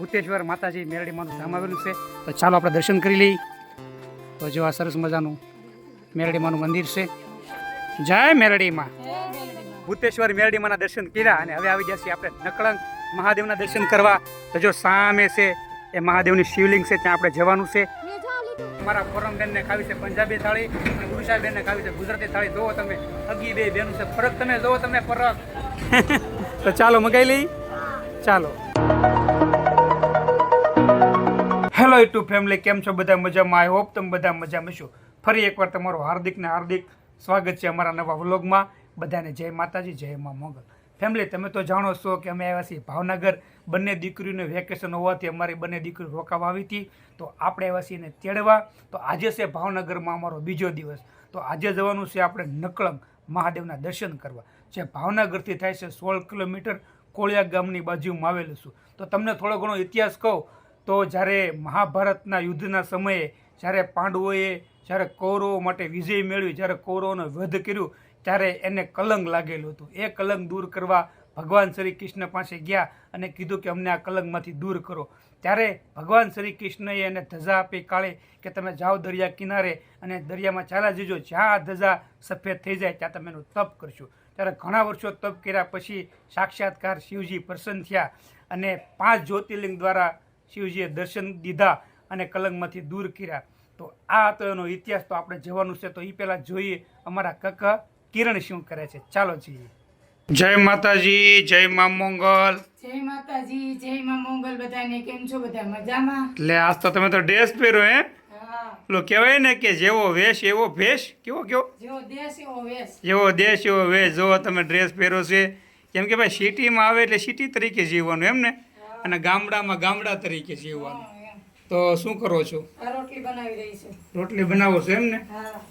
ભૂતેશ્વર માતાજી મેરડીમાંનું ધામ આવેલું છે. તો ચાલો આપણે દર્શન કરી લઈએ. તો જો આ સરસ મજાનું મેરડીમાંનું મંદિર છે. જય મેરડીમાં. ભૂતેશ્વર મેરડીમાંના દર્શન કર્યા અને હવે આવી ગયા આપણે નકળંગ મહાદેવના દર્શન કરવા. તો જો સામે છે એ મહાદેવની શિવલિંગ છે, ત્યાં આપણે જવાનું છે. મારા ફોરમ બેનને ખાવી છે પંજાબી થાળી અને ઉડીસા બેનને ખાવી છે ગુજરાતી થાળી. જોવો તમે, અગી બે બેનું છે ફરક. તમે જોવો તમે ફરક. તો ચાલો મગાઈ લઈ ચાલો. હેલો યુટ્યુબ ફેમિલી કેમ છો? બધા મજામાં? આઈ હોપ તમે બધા મજામાં છો. ફરી એકવાર તમારું હાર્દિક ને હાર્દિક સ્વાગત છે અમારા નવા વ્લોગમાં. બધાને જય માતાજી, જય મા મોગલ. ફેમિલી તમે તો જાણો છો કે અમે આવ્યા છીએ ભાવનગર. બંને દીકરીઓને વેકેશન હોવાથી અમારી બંને દીકરી રોકાવા આવી હતી. તો આપણે આવ્યા છીએ તેડવા. તો આજે છે ભાવનગરમાં અમારો બીજો દિવસ. તો આજે જવાનું છે આપણે નકળંગ મહાદેવના દર્શન કરવા. જે ભાવનગરથી થાય છે સોળ કિલોમીટર કોળિયા ગામની બાજુમાં આવેલું છું. તો તમને થોડો ઘણો ઇતિહાસ કહું. તો જ્યારે મહાભારતના યુદ્ધના સમયે જ્યારે પાંડવોએ જ્યારે કૌરવો માટે વિજય મેળવી, જ્યારે કૌરવોનો વધ કર્યું, ત્યારે એને કલંક લાગેલું હતું. એ કલંક દૂર કરવા ભગવાન શ્રી કૃષ્ણ પાસે ગયા અને કીધું કે અમને આ કલંકમાંથી દૂર કરો. ત્યારે ભગવાન શ્રી કૃષ્ણએ એને ધજા આપી કાળે કે તમે જાઓ દરિયા કિનારે અને દરિયામાં ચાલ્યા જજો. જ્યાં આ ધજા સફેદ થઈ જાય, ત્યાં તમે એનું તપ કરશો. ત્યારે ઘણા વર્ષો તપ કર્યા પછી સાક્ષાત્કાર શિવજી પ્રસન્ન થયા અને પાંચ જ્યોતિર્લિંગ દ્વારા શિવજીએ દર્શન દીધા અને કલંકમાંથી દૂર કર્યા. તો આ હતો એનો ઇતિહાસ તો આપણે જવાનું છે તો એ પહેલાં જોઈએ અમારા કાકા કિરણ શું કરે છે. ચાલો જઈએ. જય માતાજી જય મા મંગલ. જય માતાજી જય મા મોગલ બધાને. કેમ છો બધા? મજામાં? એટલે આજ તો તમે તો ડ્રેસ પહેરો હે? પેલું કહેવાય ને કે જેવો વેશ એવો ભેશ કેવો કેવો? જેવો દેશ એવો વેશ. જેવો દેશ એવો વેશ. જો તમે ડ્રેસ પહેરો છે. કેમ કે ભાઈ સિટીમાં આવે એટલે સિટી તરીકે જીવવાનું એમ ને? અને ગામડામાં ગામડા તરીકે જીવવાનું. તો શું કરો છો? રોટલી બનાવી રહી છું. રોટલી બનાવો છો એમ ને?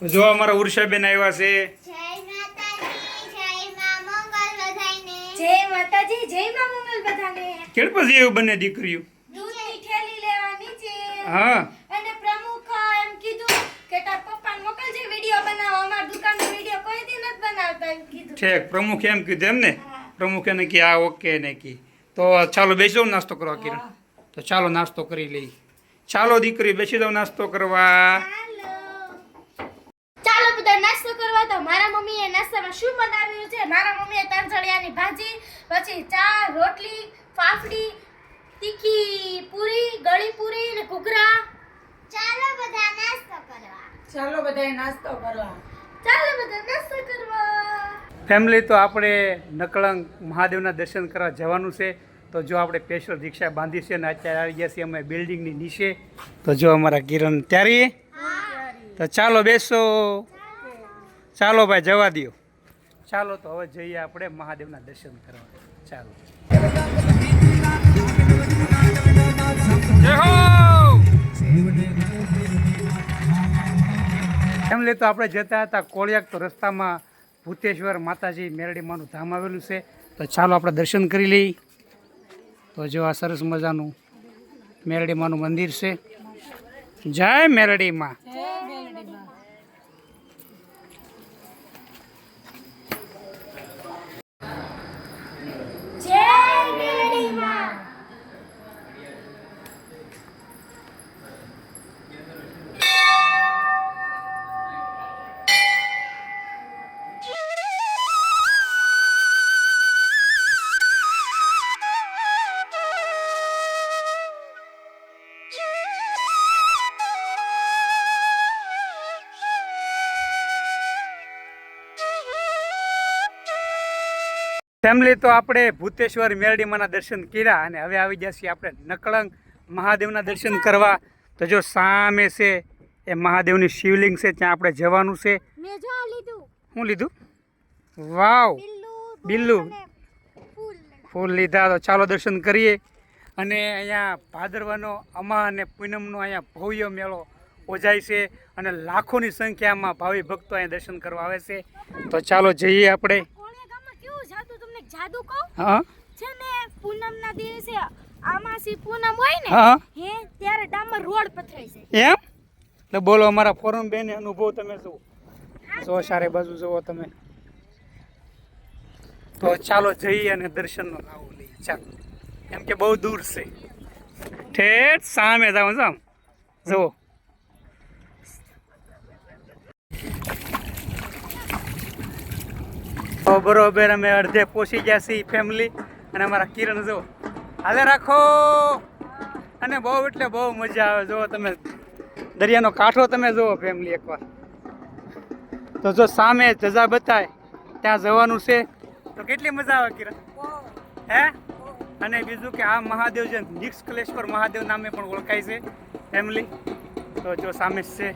તો જો અમારા ઉર્ષાબેન આવ્યા છે. જય માતાજી જય માં મંગલ બધાયને. જય માતાજી જય માં મંગલ બધાને. કેળ પછી એવું બંને દીકરીઓ? દૂધની થેલી હા. અને પ્રમુખ એમ કીધું કે તાર પપ્પાને મોકલજે વિડિયો બનાવો. અમાર દુકાનનો વિડિયો કોઈ દી નથી બનાવતા એમ કીધું. ઠેક પ્રમુખ એમ કીધું એમ ને? પ્રમુખે ને કે આ ઓકે ને કી. તો ચાલો બેસી જાઉં નાસ્તો કરવા કિરણ. તો ચાલો નાસ્તો કરી લઈ ચાલો દીકરી બેસી જાઉં નાસ્તો કરવા. ચાલો. ચાલો બધા નાસ્તો કરવા. તો મારા મમ્મીએ નાસ્તામાં શું બનાવ્યું છે? મારા મમ્મીએ તાંજળિયાની ભાજી પછી ચા રોટલી ફાફડી તીખી પૂરી ગળી પૂરી ને ઘૂઘરા. ચાલો બધા નાસ્તો કરવા. ચાલો બધા નાસ્તો કરવા. ચાલો બધા નાસ્તો કરવા. ફેમિલી, તો આપણે નકળંગ મહાદેવના દર્શન કરવા જવાનું છે. તો જો આપણે સ્પેશિયલ રિક્ષા બાંધી છે ને અત્યારે આવી ગયા છીએ અમે બિલ્ડિંગની નીચે. તો જો અમારા કિરણ ત્યારે. તો ચાલો બેસો. ચાલો ભાઈ, જવા દ્યો. ચાલો તો હવે જઈએ આપણે મહાદેવના દર્શન કરવા. ચાલો! ફેમિલી, તો આપણે જતા હતા કોળિયાક તો રસ્તામાં ભૂતેશ્વર માતાજી મેરડીમાંનું ધામ આવેલું છે. તો ચાલો આપણે દર્શન કરી લઈએ. તો જો આ સરસ મજાનું મેરડીમાંનું મંદિર છે. જય મેરડીમાં ફેમિલી તો આપણે ભૂતેશ્વર મેરડીમાંના દર્શન કર્યા અને હવે આવી ગયા છીએ આપણે નકળંગ મહાદેવના દર્શન કરવા. તો જો સામે છે એ મહાદેવની શિવલિંગ છે ત્યાં આપણે જવાનું છે. શું લીધું. વાવ! બિલ્લુ ફૂલ લીધા. તો ચાલો દર્શન કરીએ. અને અહીંયા ભાદરવાનો અમા અને પૂનમનો અહીંયા ભવ્ય મેળો ઓજાય છે અને લાખોની સંખ્યામાં ભાવિ ભક્તો અહીંયા દર્શન કરવા આવે છે. તો ચાલો જઈએ આપણે. જાદુ કહું? હા. છે ને પૂનમના દિવસે આમાસી પૂનમ હોય ને હા. હે ત્યારે ડામર રોડ પથરાય છે. એમ? એટલે બોલો અમારા ફોરમ બેન અનુભવ તમે શું? જો સારે બાજુ જુઓ તમે. તો ચાલો જઈએ અને દર્શનનો લાવો લઈએ. ચાલો. એમ કે બહુ દૂર છે. ઠેઠ સામે જાવ જામ જુઓ. તો બરોબર, અમે અડધે પહોંચી ગયા છીએ ફેમિલી અને અમારા કિરણ જો હાલે રાખો. અને બહુ એટલે બહુ મજા આવે. જો તમે દરિયાનો કાંઠો તમે જુઓ ફેમિલી એકવાર. તો જો સામે જજા બતાય, ત્યાં જવાનું છે. તો કેટલી મજા આવે કિરણ? હે? અને બીજું કે આ મહાદેવ છે નિક્ષ કલેશ્વર મહાદેવ નામે પણ ઓળખાય છે ફેમિલી તો જો સામે છે.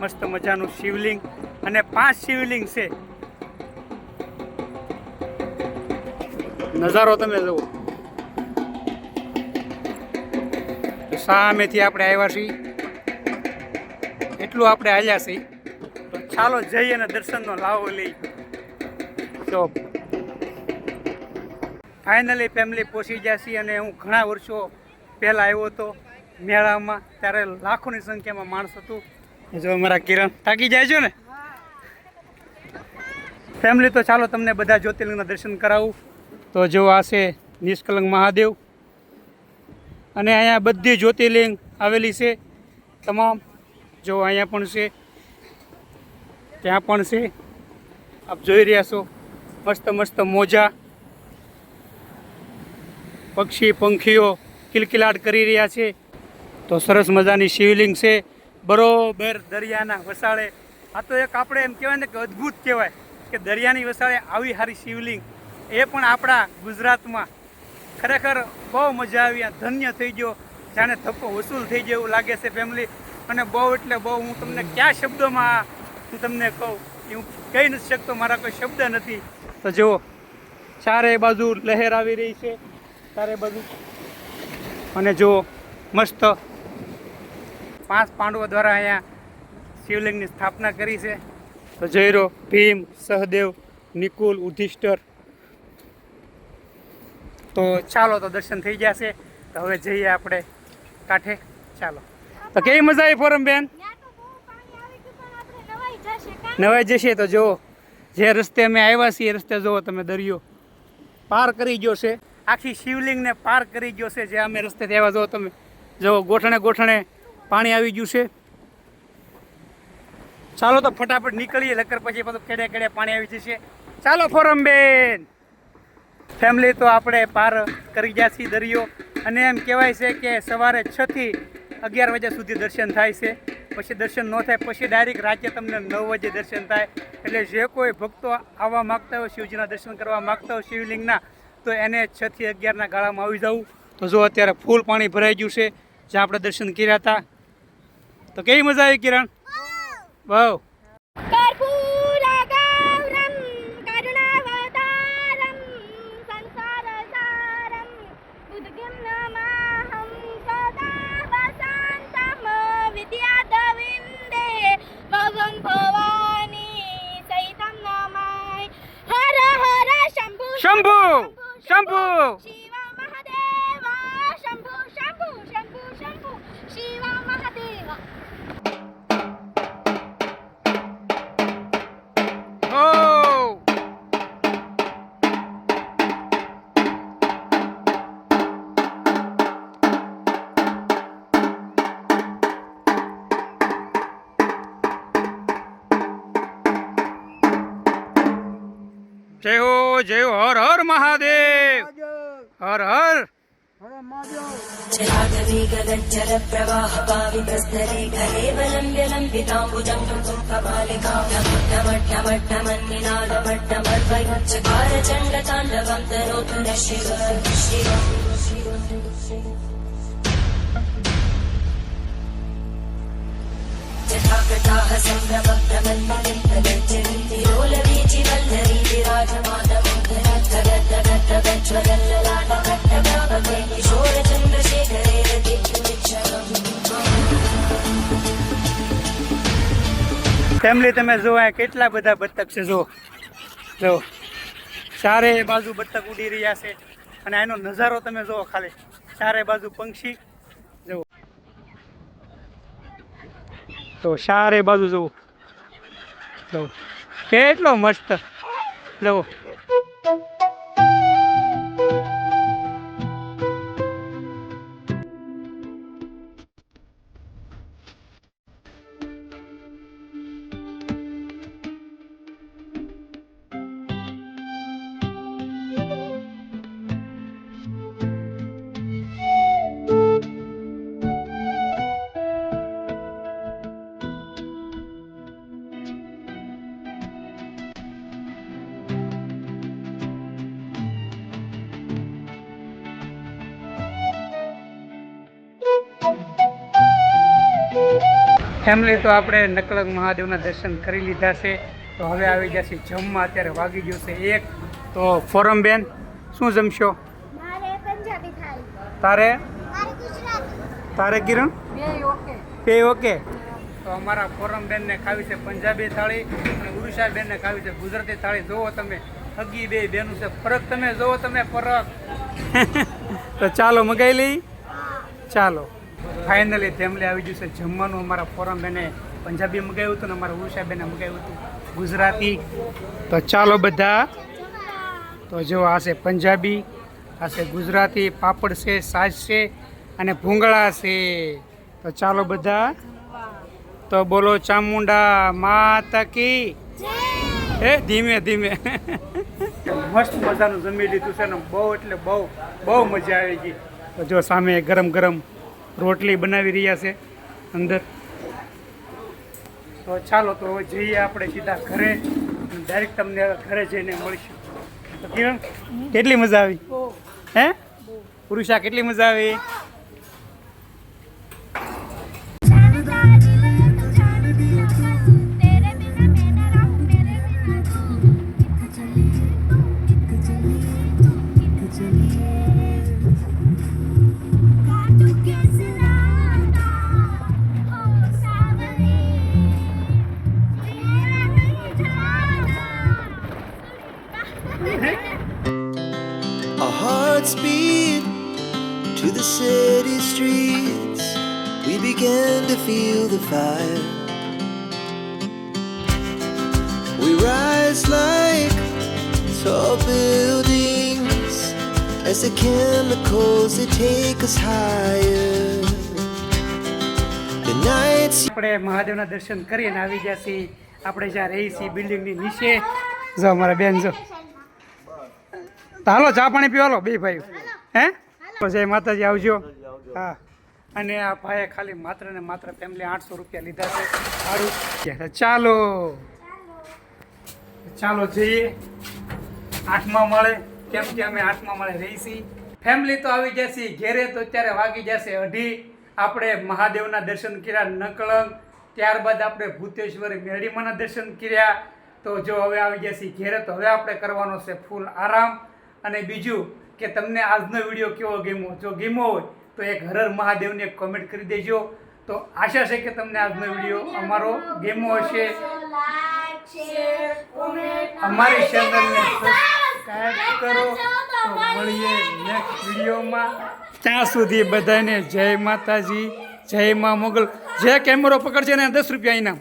મસ્ત મજાનું શિવલિંગ. અને પાંચ શિવલિંગ છે. નજારો તમે જુઓ. સામેથી આપણે આવ્યા છીએ. એટલું આપણે હાલ્યા છીએ. તો ચાલો જઈએ અને દર્શનનો લાવો લઈ. તો ફાઇનલી ફેમિલી પહોંચી ગયા છીએ અને હું ઘણા વર્ષો પહેલાં આવ્યો હતો મેળામાં ત્યારે લાખોની સંખ્યામાં માણસ હતું. જો અમારા કિરણ થાકી જાય છે ને? ફેમિલી તો ચાલો તમને બધા જ્યોતિર્લિંગના દર્શન કરાવું. તો જો આ છે નિષ્કલંક મહાદેવ. અને અહીંયા બધી જ્યોતિર્લિંગ આવેલી છે. તમામ જો અહીંયા પણ છે. ત્યાં પણ છે. આપ જોઈ રહ્યા છો. મસ્ત મસ્ત મોજા. પક્ષી, પંખીઓ કિલકિલાટ કરી રહ્યા છે. તો સરસ મજાની શિવલિંગ છે. બરોબર દરિયાના વસાળે. આ તો એક આપણે એમ કહેવાય ને કે અદ્ભુત કહેવાય કે દરિયાની વસાળે આવી સારી શિવલિંગ. એ પણ આપણા ગુજરાતમાં ખરેખર બહુ મજા આવી ધન્ય થઈ ગયો. જાણે થપ્પો વસૂલ થઈ ગયો એવું લાગે છે ફેમિલી અને બહુ એટલે બહુ હું તમને કયા શબ્દોમાં હું તમને કહું, એ હું કહી નથી શકતો, મારા કોઈ શબ્દ નથી. તો જુઓ, ચારે બાજુ લહેર આવી રહી છે, ચારે બાજુ. અને જુઓ, મસ્ત પાંચ પાંડવો દ્વારા અહીંયા શિવલિંગની સ્થાપના કરી છે. તો જયરો ભીમ, સહદેવ, નિકુલ યુધિષ્ઠર તો ચાલો તો દર્શન થઈ ગયા છે તો હવે જઈએ આપણે કાંઠે. ચાલો. તો કેવી મજા આવી ફોરમ બેન? નવાઈ જશે કાં? નવાઈ જશે તો જુઓ. જે રસ્તે અમે આવ્યા છીએ એ રસ્તે જુઓ તમે દરિયો. પાર કરી ગયો છે. આખી શિવલિંગને પાર કરી ગયો છે જે અમે રસ્તેથી આવ્યા જુઓ તમે. જુઓ ગોઠણે ગોઠણે પાણી આવી ગયું છે. ચાલો તો ફટાફટ નીકળીએ લકર પછી બધું કેડે કેડે પાણી આવી જશે. ચાલો ફોરમ બેન. ફેમિલી તો આપણે પાર કરી ગયા છીએ દરિયો. અને એમ કહેવાય છે કે સવારે છ થી અગિયાર વાગ્યા સુધી દર્શન થાય છે. પછી દર્શન ન થાય, પછી ડાયરેક્ટ રાત્રે તમને નવ વાગે દર્શન થાય. એટલે જે કોઈ ભક્તો આવવા માગતા હોય, શિવજીના દર્શન કરવા માગતા હોય, શિવલિંગના, તો એને છ થી અગિયારના ગાળામાં આવી જવું. તો જો અત્યારે ફૂલ પાણી ભરાઈ ગયું છે, જ્યાં આપણે દર્શન કર્યા હતા. તો કેવી મજા આવી કિરણ? બહુ. મહાદેવ હર હર जलागवी गगज्जलप्रवाहपावितस्तरे कलेवलम्ब्य ફેમિલી તમે જો અહીંયા કેટલા બધા બતક છે જો જો ચારે બાજુ બતક ઉડી રહ્યા છે અને એનો નજારો તમે જુઓ ખાલી. ચારે બાજુ પંક્ષી જુઓ. તો ચારે બાજુ જુઓ. જો કેટલો મસ્ત. જુઓ. ફેમિલી તો આપણે નકલંગ મહાદેવના દર્શન કરી લીધા છે. તો હવે આવી જશે જમવા અત્યારે વાગી ગયું છે એક. તો ફોરમ બેન શું જમશો? મારે પંજાબી થાળી. તારે? તારે કિરણ? બે ઓકે. તો અમારા ફોરમ બેનને ખાવી છે પંજાબી થાળી અને ઉરુષા બેનને ખાવી છે ગુજરાતી થાળી. જુઓ તમે હગી બે બેનું છે ફરક તમે જુઓ તમે ફરક. તો ચાલો મગાઈ લઈ? ચાલો. ફાઇનલી ફેમિલી આવી ગયું છે. જમવાનું અમારા ફોરમ બેને પંજાબી મગાવ્યું હતું ને અમારા ઉષા બેને મગાવ્યું હતું. ગુજરાતી. તો ચાલો બધા. તો જો આ છે પંજાબી આ છે ગુજરાતી પાપડ છે સાસ છે અને ભૂંગળા છે. તો ચાલો બધા. તો બોલો ચામુંડા માતા કી. એ ધીમે ધીમે. મસ્ત મજાનું જમી લીધું છે ને બહુ એટલે બહુ બહુ મજા આવી ગઈ. તો જો સામે ગરમ ગરમ રોટલી બનાવી રહ્યા છે અંદર. તો ચાલો તો જઈએ આપણે સીધા ઘરે ડાયરેક્ટ તમને ઘરે જઈને મળીશું. તો કિરણ કેટલી મજા આવી? હે? પુરુષા કેટલી મજા આવી? As the chemicals they take us higher. The nights આપણે મહાદેવના દર્શન કરીને આવી ગયા છીએ. આપણે જ્યાં રહી છીએ બિલ્ડિંગની નીચે. જો અમારા બેન જો. હાલો, ચા પાણી પીવાલો બે ભાઈ હે? જય માતાજી, આવજો. હા. અને આ ભાઈએ ખાલી માત્ર ને માત્ર ફેમિલી આઠસો રૂપિયા લીધા છે. સારું ચાલો. ચાલો જઈએ. આઠમા મળે. કેમ કે અમે આઠમા માળે રહીશી. ફેમિલી તો આવી જશે ઘેરે તો અત્યારે વાગી જશે અઢી. આપણે મહાદેવના દર્શન કર્યા નકળંગ. ત્યારબાદ આપણે ભૂતેશ્વરી મેરડીમાના દર્શન કર્યા. તો જો હવે આવી જશે ઘેરે તો હવે આપણે કરવાનો છે ફૂલ આરામ. અને બીજું કે તમને આજનો વીડિયો કેવો ગમ્યો? જો ગમ્યો હોય તો એક હરર મહાદેવને કોમેન્ટ કરી દેજો. તો આશા છે કે તમને આજનો વીડિયો અમારો ગેમો હશે. અમારી ચેનલને સબસ્ક્રાઇબ કરો. તો મળીએ નેક્સ્ટ વિડીયોમાં. ત્યાં સુધી બધાને જય માતાજી, જય મા મોગલ. જે કેમેરો પકડશે ને દસ રૂપિયા ઇનામ.